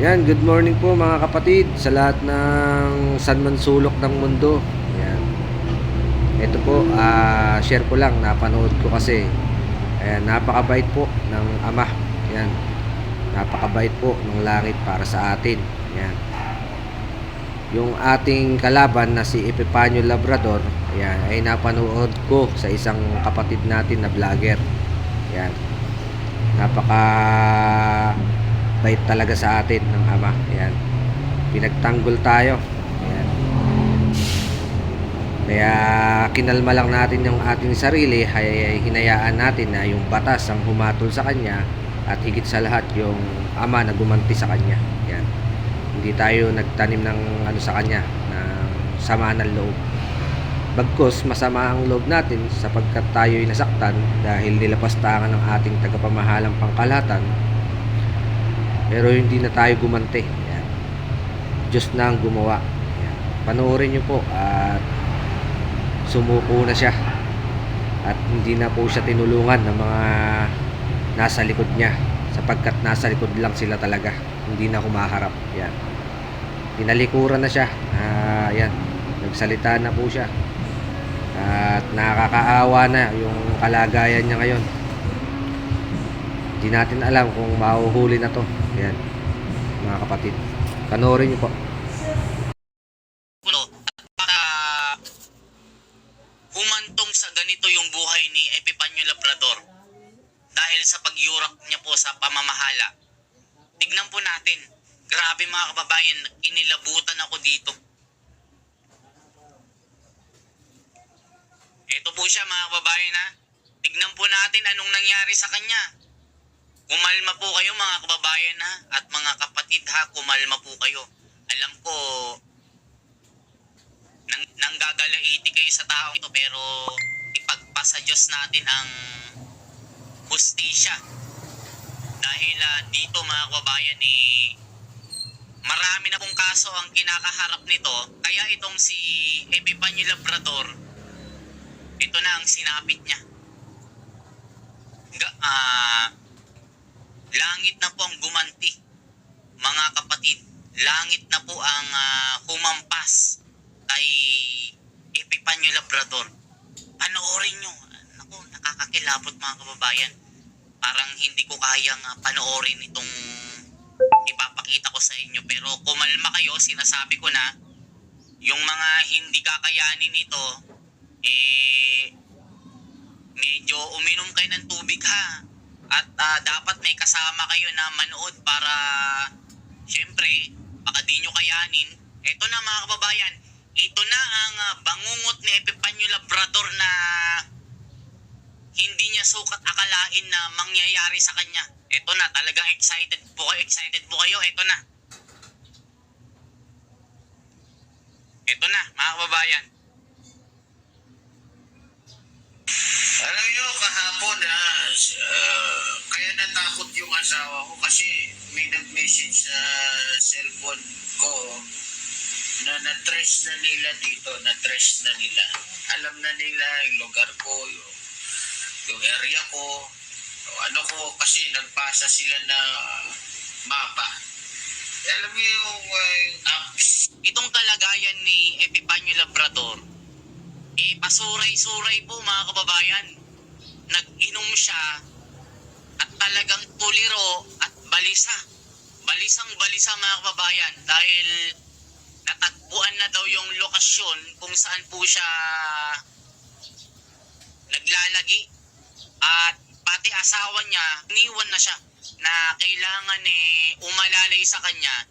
Yan, good morning po mga kapatid sa lahat ng sanman sulok ng mundo. Yan. Ito po, ah, share ko lang, napanood ko kasi. Ayan, napakabait po ng ama. Yan. Napakabait po ng langit para sa atin. Yan. Yung ating kalaban na si Epipanyo Labrador, ayan, ay napanood ko sa isang kapatid natin na vlogger. Yan. Napaka bait talaga sa atin ng ama. Ayan. Pinagtanggol tayo. Ayan. Kaya kinalma lang natin yung ating sarili, ay hinayaan natin na yung batas ang humatol sa kanya at higit sa lahat yung ama na gumanti sa kanya. Ayan. Hindi tayo nagtanim ng ano sa kanya, ng sama ng loob. Bagkos masama ang loob natin sapagkat tayo'y nasaktan dahil nilapastangan ng ating tagapamahalang pangkalahatan pero hindi na tayo gumante. Ayan. Diyos na ang gumawa. Ayan. Panoorin nyo po at sumuko na siya. At hindi na po siya tinulungan ng mga nasa likod niya sapagkat nasa likod lang sila talaga. Hindi na humaharap. Ayan. Tinalikuran na siya. Ah, ayan. Nagsalita na po siya. At nakakaawa na yung kalagayan niya ngayon. Hindi natin alam kung mahuhuli na to. Ayan, mga kapatid. Panoorin niyo po. humantong sa ganito yung buhay ni Epipanyo Labrador dahil sa pagyurak niya po sa pamamahala. Tignan po natin. Grabe mga kababayan, inilabutan ako dito. Ito po siya mga kababayan ha. Tignan po natin anong nangyari sa kanya. Kumalma po kayo mga kababayan ha at mga kapatid ha, kumalma po kayo. Alam ko nang, nanggagalaiti kayo sa tao ito pero ipagpasa Diyos natin ang hustisya. Dahil ah, dito mga kababayan eh, marami na pong kaso ang kinakaharap nito. Kaya itong si Epipanyo Labrador, ito na ang sinapit niya. Ga, ah, langit na po ang gumanti. Mga kapatid, langit na po ang ah, humampas kay Epipanyo Labrador. Panoorin nyo. Naku, nakakakilabot mga kababayan. Parang hindi ko kayang ah, panoorin itong ipapakita ko sa inyo. Pero kumalma kayo, sinasabi ko na, yung mga hindi kakayanin ito, eh, medyo uminom kayo ng tubig ha. At ah, dapat may kasama kayo na manood para, syempre, baka di nyo kayanin. Ito na mga kababayan, ito na ang ah, bangungot ni Epipanyo Labrador na hindi niya sukat akalain na mangyayari sa kanya. Ito na, talagang excited po kayo, excited po kayo, ito na. Ito na, mga kababayan. Alam niyo, kahapon na, uh, kaya natakot yung asawa ko kasi may nag-message sa cellphone ko na na-trace na nila dito, na-trace na nila. Alam na nila yung lugar ko, yung, yung area ko, yung ano ko, kasi nagpasa sila na mapa. Alam mo yung, uh, yung apps, Itong kalagayan ni Epipanyo Labrador, eh pasuray-suray po mga kababayan. Nag-inom siya talagang tuliro at balisa. Balisang balisa mga kababayan dahil natagpuan na daw yung lokasyon kung saan po siya naglalagi. At pati asawa niya iniwan na siya na kailangan eh umalalay sa kanya.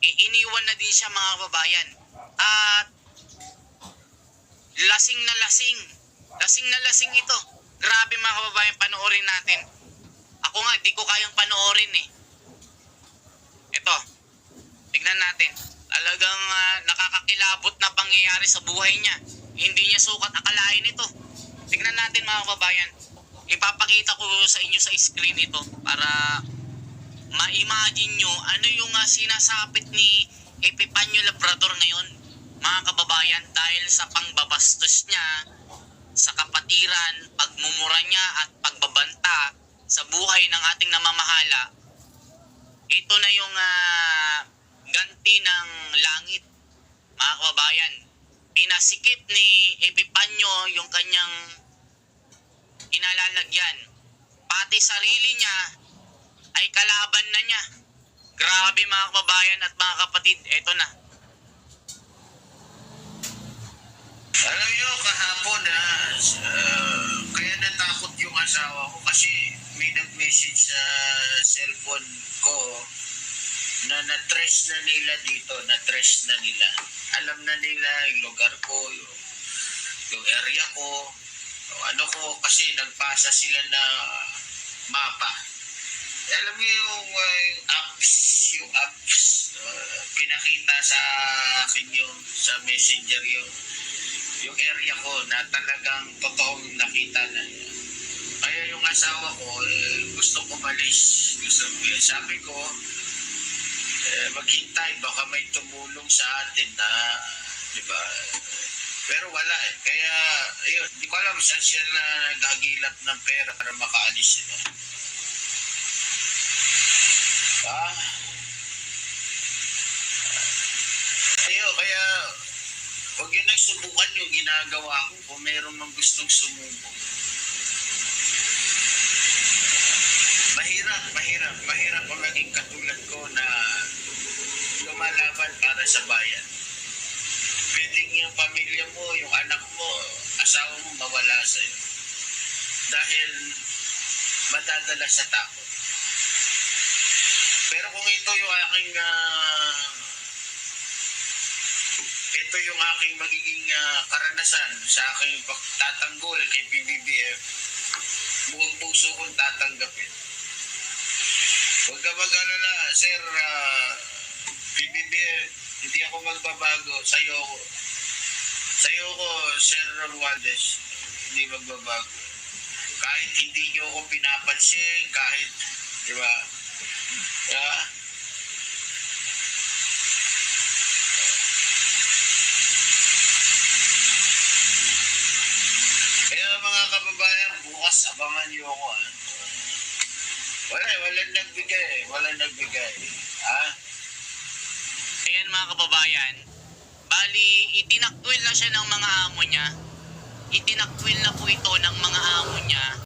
Eh iniwan na din siya mga kababayan. At lasing na lasing. Lasing na lasing ito. Grabe mga kababayan panoorin natin ako nga di ko kayang panoorin eh. Ito tignan natin. Talagang ah, nakakakilabot na pangyayari sa buhay niya. Hindi niya sukat akalain ito. Tignan natin mga kababayan. Ipapakita ko sa inyo sa screen ito para ma-imagine nyo ano yung uh, sinasapit ni Epipanyo Labrador ngayon mga kababayan. Dahil sa pangbabastos niya sa kapatiran, pagmumura niya at pagbabanta sa buhay ng ating namamahala ito na yung ah, gumanti ng langit. Mga kababayan, pinasikip ni Epipanyo yung kanyang inalalagyan. Pati sarili niya ay kalaban na niya. Grabe mga kababayan at mga kapatid, eto na. Alam niyo, kahapon na, kaya natakot yung asawa ko kasi may nag-message sa cellphone ko na na-trace na nila dito, na-trace na nila. Alam na nila yung lugar ko, yung, yung area ko, yung ano ko, kasi nagpasa sila na mapa. Alam niyo yung, uh, yung apps, yung apps, uh, pinakita sa akin yung sa messenger yung yung area ko na talagang totoong nakita na niya. Kaya yung asawa ko, eh, gusto ko malis. Gusto ko, eh, sabi ko, eh, maghintay, baka may tumulong sa atin na, di ba? Pero wala eh. Kaya, ayun, di ko alam saan siya na nagagilap ng pera para makaalis sila. Ah. Ayun, kaya, Huwag yun ang subukan yung ginagawa ko kung meron mang gustong sumubok. Mahirap, ang maging katulad ko na lumalaban para sa bayan. Pwedeng yung pamilya mo, yung anak mo, asawa mo mawala sa'yo. Dahil madadala sa takot. Pero kung ito yung aking ah, ito yung aking magiging ah, karanasan sa aking pagtatanggol kay PBBF. Buong puso kong tatanggapin. Huwag ka mag-alala, Sir ah, PBBF. Hindi ako magbabago. Sa'yo ko. Sa'yo ko, Sir Romualdez. Hindi magbabago. Kahit hindi niyo ako pinapansin, kahit, di ba? Yeah. Kaya mga kababayan, bukas abangan niyo ako. Ha? Wala, walang nagbigay. Walang nagbigay. Ha? Ayan mga kababayan, bali itinakwil na siya ng mga amo niya. Itinakwil na po ito ng mga amo niya